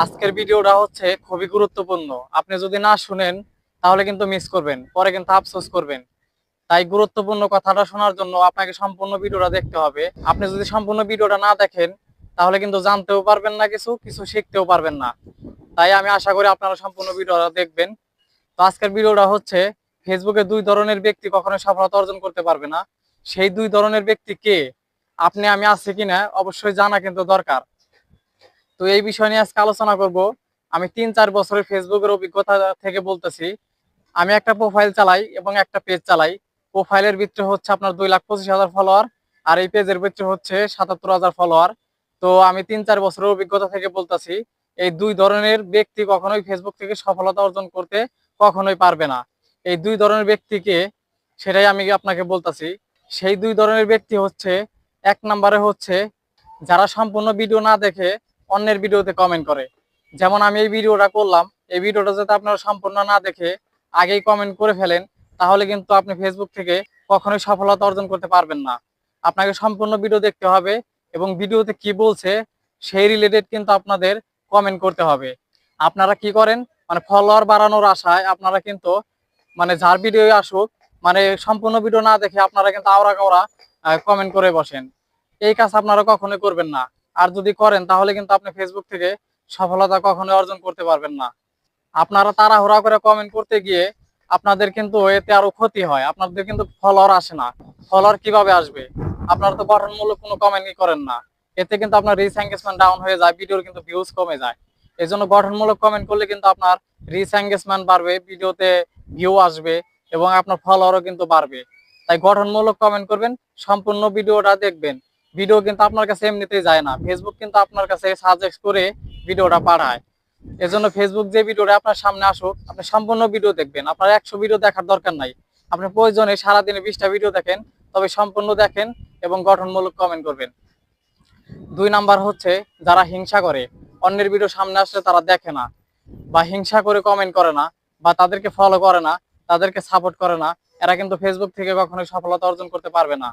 আজকের ভিডিওটা হচ্ছে খুবই গুরুত্বপূর্ণ। আপনি যদি না শুনেন, তাহলে কিন্তু মিস করবেন। পরে কিন্তু আফসোস করবেন। তাই গুরুত্বপূর্ণ কথাটা শোনার জন্য আপনাকে সম্পূর্ণ ভিডিওটা দেখতে হবে। আপনি যদি সম্পূর্ণ ভিডিওটা না দেখেন, তাহলে কিন্তু জানতেও পারবেন না কিছু কিছু শিখতেও পারবেন না। তাই আমি আশা করি আপনারা সম্পূর্ণ ভিডিওটা দেখবেন। তো আজকের ভিডিওটা হচ্ছে ফেসবুকে দুই ধরনের ব্যক্তি কখনো সফলতা অর্জন করতে পারবে না। সেই দুই ধরনের ব্যক্তি কে? আপনি, আমি আছি কিনা? অবশ্যই জানা কিন্তু দরকার। তো এই বিষয় নিয়ে আজকে আলোচনা করব। আমি তিন চার বছরের ফেসবুকের অভিজ্ঞতা থেকে বলতেছি। আমি একটা প্রোফাইল চালাই এবং একটা পেজ চালাই। প্রোফাইলের ভিতরে হচ্ছে আপনার দুই লাখ পঁচিশ হাজার ফলোয়ার আর এই পেজের ভিতরে হচ্ছে সাতাত্তর হাজার ফলোয়ার তো আমি তিন চার বছরের অভিজ্ঞতা থেকে বলতেছি, এই দুই ধরনের ব্যক্তি কখনোই ফেসবুক থেকে সফলতা অর্জন করতে কখনোই পারবে না। এই দুই ধরনের ব্যক্তিকে সেটাই আমি আপনাকে বলতেছি, সেই দুই ধরনের ব্যক্তি হচ্ছে, এক নম্বরে হচ্ছে, যারা সম্পূর্ণ ভিডিও না দেখে অন্যের ভিডিওতে কমেন্ট করে। যেমন আমি এই ভিডিওটা করলাম, এই ভিডিওটা যাতে আপনারা সম্পূর্ণ না দেখে আগেই কমেন্ট করে ফেলেন, তাহলে কিন্তু আপনি ফেসবুক থেকে কখনোই সফলতা অর্জন করতে পারবেন না। আপনাকে সম্পূর্ণ ভিডিও দেখতে হবে এবং ভিডিওতে কি বলছে সেই রিলেটেড কিন্তু আপনাদের কমেন্ট করতে হবে। আপনারা কি করেন? মানে ফলোয়ার বাড়ানোর আশায় আপনারা কিন্তু মানে যার ভিডিও আসুক মানে সম্পূর্ণ ভিডিও না দেখে আপনারা কিন্তু আওড়া কাওড়া কমেন্ট করে বসেন। এই কাজ আপনারা কখনোই করবেন না। আর যদি করেন, তাহলে কিন্তু আপনি ফেসবুক থেকে সফলতা কখনোই অর্জন করতে পারবেন না। আপনারা তাড়াহুড়া করে কমেন্ট করতে গিয়ে আপনাদের কিন্তু এতে আরও ক্ষতি হয়। আপনাদের কিন্তু ফলোয়ার আসে না। ফলোয়ার কীভাবে আসবে? আপনারা তো গঠনমূলক কোনো কমেন্টই করেন না। এতে কিন্তু আপনার রিচ এঙ্গেজমেন্ট ডাউন হয়ে যায় ভিডিওর কিন্তু ভিউজ কমে যায়। এই জন্য গঠনমূলক কমেন্ট করলে কিন্তু আপনার রিচ এঙ্গেজমেন্ট বাড়বে ভিডিওতে ভিউ আসবে এবং আপনার ফলোয়ারও কিন্তু বাড়বে। তাই গঠনমূলক কমেন্ট করবেন, সম্পূর্ণ ভিডিওটা দেখবেন। ভিডিও কিন্তু আপনার কাছে এমনিতেই যায় না। ফেসবুক কিন্তু আপনার কাছে সাজেস্ট করে ভিডিওটা পাঠায়। এজন্য ফেসবুক যে ভিডিওটা আপনার সামনে আসুক, আপনি সম্পূর্ণ ভিডিও দেখবেন। আপনার একশো ভিডিও দেখার দরকার নাই। আপনি প্রয়োজনে সারাদিনে বিশটা ভিডিও দেখেন, তবে সম্পূর্ণ দেখেন এবং গঠনমূলক কমেন্ট করবেন। দুই নাম্বার হচ্ছে, যারা হিংসা করে, অন্যের ভিডিও সামনে আসলে তারা দেখে না বা হিংসা করে কমেন্ট করে না বা তাদেরকে ফলো করে না, তাদেরকে সাপোর্ট করে না, এরা কিন্তু ফেসবুক থেকে কখনোই সফলতা অর্জন করতে পারবে না।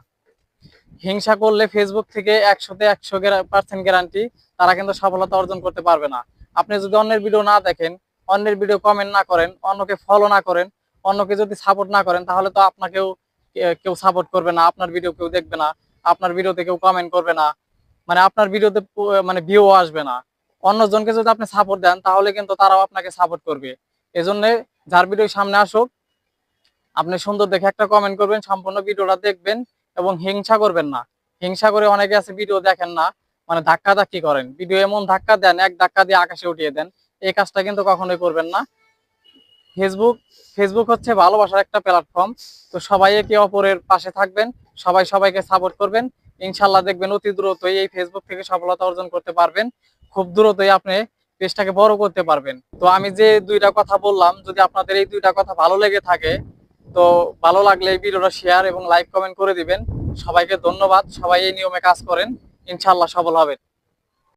হিংসা করলে ফেসবুক থেকে একশোতে একশো পার্সেন্ট গ্যারান্টি তারা কিন্তু সফলতা অর্জন করতে পারবে না। আপনি যদি অন্যের ভিডিও না দেখেন, অন্যের ভিডিও কমেন্ট না করেন, অন্যকে ফলো না করেন, অন্যকে যদি সাপোর্ট না করেন, তাহলে তো আপনাকেও কেউ সাপোর্ট করবে না, আপনার ভিডিও কেউ দেখবে না, আপনার ভিডিওতে কেউ কমেন্ট করবে না মানে আপনার ভিডিওতে মানে ভিউ আসবে না। অন্যজনকে যদি আপনি সাপোর্ট দেন, তাহলে কিন্তু তারাও আপনাকে সাপোর্ট করবে। এজন্য যার ভিডিও সামনে আসুক, আপনি সুন্দর দেখে একটা কমেন্ট করবেন, সম্পূর্ণ ভিডিওটা দেখবেন এবং হিংসা করবেন না। হিংসা করে অনেকে আছে ভিডিও দেখেন না মানে ধাক্কা ধাক্কি করেন। ভিডিও এমন ধাক্কা দেন, এক ধাক্কা দিয়ে আকাশে উঠিয়ে দেন। এই কাজটা কিন্তু কখনোই করবেন না। ফেসবুক ফেসবুক হচ্ছে ভালোবাসার একটা প্ল্যাটফর্ম তো সবাই একে অপরের পাশে থাকবেন, সবাই সবাইকে সাপোর্ট করবেন। ইনশাল্লাহ দেখবেন অতি দ্রুতই এই ফেসবুক থেকে সফলতা অর্জন করতে পারবেন। খুব দ্রুতই আপনি পেজটাকে বড় করতে পারবেন। তো আমি যে দুইটা কথা বললাম, যদি আপনাদের এই দুইটা কথা ভালো লেগে থাকে তো ভালো লাগলে এই ভিডিওটা শেয়ার এবং লাইক কমেন্ট করে দিবেন। সবাইকে ধন্যবাদ। সবাই এই নিয়মে কাজ করেন। ইনশাল্লাহ সফল হবেন।